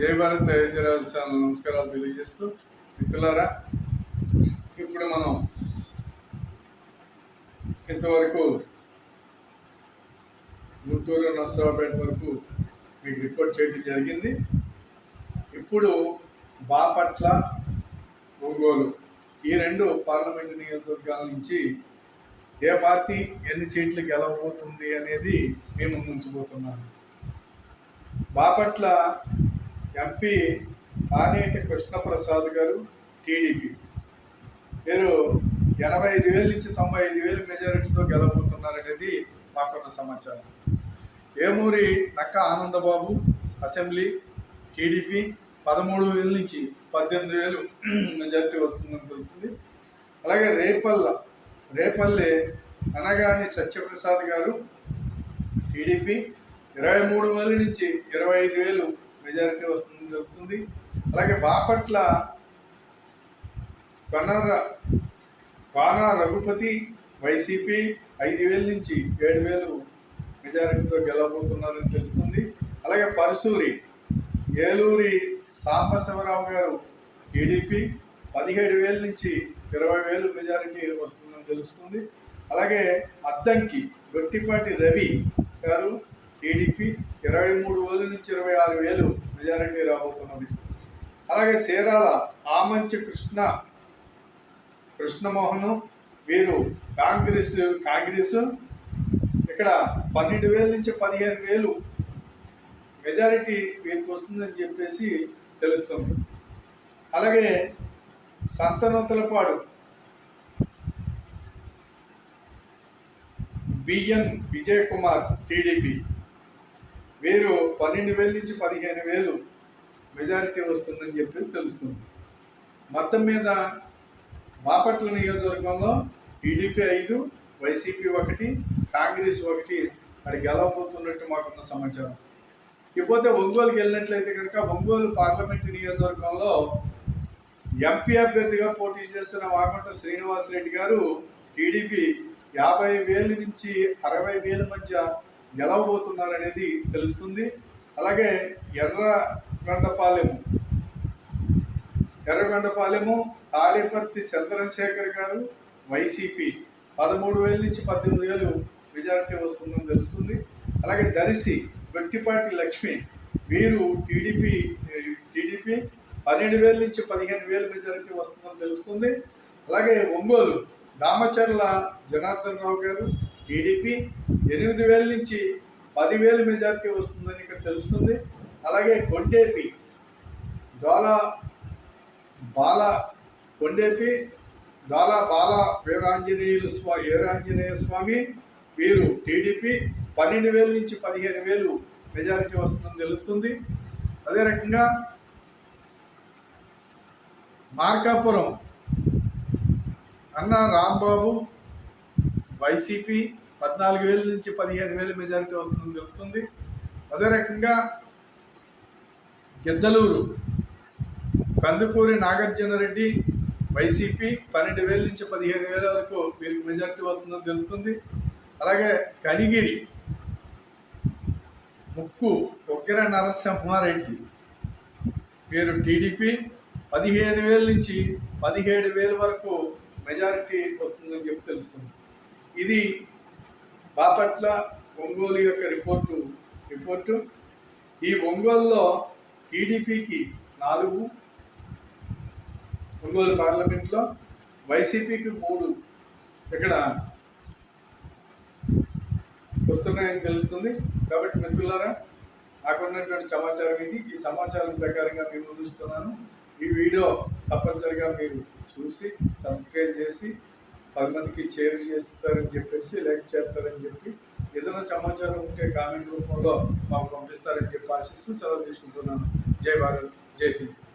జై భారత్ జయరాజు నమస్కారాలు తెలియజేస్తూ మిత్రులారా ఇప్పుడు మనం ఇంతవరకు గుంటూరు నర్సరావుపేట వరకు మీకు రిపోర్ట్ చేయడం జరిగింది. ఇప్పుడు బాపట్ల ఒంగోలు ఈ రెండు పార్లమెంటు నియోజకవర్గాల నుంచి ఏ పార్టీ ఎన్ని సీట్లు గెలవబోతుంది అనేది మేము ముందుంచబోతున్నాము బాపట్ల ఎంపీ తానేటి కృష్ణప్రసాద్ గారు టీడీపీ. వీరు ఎనభై ఐదు వేల నుంచి తొంభై ఐదు వేల మెజారిటీతో గెలవబోతున్నారనేది మాకున్న సమాచారం. ఏమూరి నక్క ఆనందబాబు అసెంబ్లీ టీడీపీ పదమూడు వేల నుంచి పద్దెనిమిది వేలు మెజారిటీ వస్తుందని తెలుస్తుంది. అలాగే రేపల్ల రేపల్లె అనగాని సత్యప్రసాద్ గారు టీడీపీ ఇరవై మూడు వేల నుంచి ఇరవై ఐదు వేలు మెజారిటీ వస్తుంది జరుగుతుంది అలాగే బాపట్ల కొనర కోన రఘుపతి వైసీపీ ఐదు వేల నుంచి ఏడు వేలు మెజారిటీతో గెలవబోతున్నారని తెలుస్తుంది. అలాగే పరసూరి ఏలూరి సాంబశివరావు గారు టీడీపీ పదిహేడు వేల నుంచి ఇరవై వేలు మెజారిటీ వస్తుందని తెలుస్తుంది. అలాగే అద్దంకి గొట్టిపాటి రవి గారు టీడీపీ ఇరవై మూడు వేల నుంచి ఇరవై ఆరు వేలు మెజారిటీ రాబోతున్నది. అలాగే చీరాల ఆమంచి కృష్ణ కృష్ణమోహన్ వీరు కాంగ్రెస్ కాంగ్రెస్ ఇక్కడ పన్నెండు వేల నుంచి పదిహేను వేలు మెజారిటీ వీరికి వస్తుందని చెప్పేసి తెలుస్తుంది. అలాగే సంతనూతలపాడు బిఎన్ విజయ్ కుమార్ టీడీపీ మీరు పన్నెండు వేల నుంచి పదిహేను వేలు మెజారిటీ వస్తుందని చెప్పేసి తెలుస్తుంది. మొత్తం మీద బాపట్ల నియోజకవర్గంలో టీడీపీ ఐదు వైసీపీ ఒకటి కాంగ్రెస్ ఒకటి అది గెలవబోతున్నట్టు మాకున్న సమాచారం. ఇకపోతే ఒంగోలుకి వెళ్ళినట్లయితే కనుక ఒంగోలు పార్లమెంటు నియోజకవర్గంలో ఎంపీ అభ్యర్థిగా పోటీ చేస్తున్న వాగంట శ్రీనివాసరెడ్డి గారు టీడీపీ యాభై వేల నుంచి అరవై వేల మధ్య గెలవబోతున్నారనేది తెలుస్తుంది. అలాగే ఎర్ర గండపాలెము ఎర్రగొండపాలెము తాడేపర్తి చంద్రశేఖర్ గారు వైసీపీ. పదమూడు వేల నుంచి పద్దెనిమిది వేలు మెజారిటీ వస్తుందని తెలుస్తుంది. అలాగే దరిసి గట్టిపాటి లక్ష్మి. వీరు టీడీపీ టీడీపీ పన్నెండు వేల నుంచి పదిహేను వేల మెజారిటీ వస్తుందని తెలుస్తుంది. అలాగే ఒంగోలు దామచర్ల జనార్దన్ రావు గారు టీడీపీ ఎనిమిది వేల నుంచి పదివేల మెజార్టీ వస్తుందని ఇక్కడ తెలుస్తుంది. అలాగే కొండేపి డోలా బాల కొండేపి డోలా బాల వీరాంజనేయులు స్వా వీరాంజనేయ స్వామి వీరు టీడీపీ పన్నెండు వేల నుంచి పదిహేను వేలు మెజారిటీ వస్తుందని తెలుస్తుంది అదే రకంగా మార్కాపురం అన్న రాంబాబు వైసీపీ పద్నాలుగు వేల నుంచి పదిహేను వేల మెజారిటీ వస్తుందని తెలుస్తుంది అదే రకంగా గిద్దలూరు కందుకూరి నాగార్జున రెడ్డి వైసీపీ పన్నెండు వేల నుంచి పదిహేను వేల వరకు వీరికి మెజారిటీ వస్తుందని తెలుస్తుంది అలాగే కనిగిరి ముక్కు ఉగ్ర నరసింహారెడ్డి వీరు టీడీపీ పదిహేను వేల నుంచి పదిహేడు వేల వరకు మెజారిటీ వస్తుందని చెప్పి తెలుస్తుంది. ఇది బాపట్ల ఒంగోలు యొక్క రిపోర్టు రిపోర్టు. ఈ ఒంగోలులో టీడీపీకి నాలుగు ఒంగోలు పార్లమెంట్లో వైసీపీకి మూడు ఇక్కడ వస్తున్నాయని తెలుస్తుంది. కాబట్టి మిత్రులారా నాకున్నటువంటి సమాచారం ఇది. ఈ సమాచారం ప్రకారంగా మేము చూస్తున్నాను ఈ వీడియో తప్పనిసరిగా మీరు చూసి సబ్స్క్రైబ్ చేసి పది చేరు చేస్తారని చెప్పేసి లైక్ చేస్తారని చెప్పి ఏదైనా సమాచారం ఉంటే కామెంట్ రూపంలో మాకు పంపిస్తారని చెప్పి ఆశిస్తూ సెలవు తీసుకుంటున్నాను. జై భారత్ జై హింద్.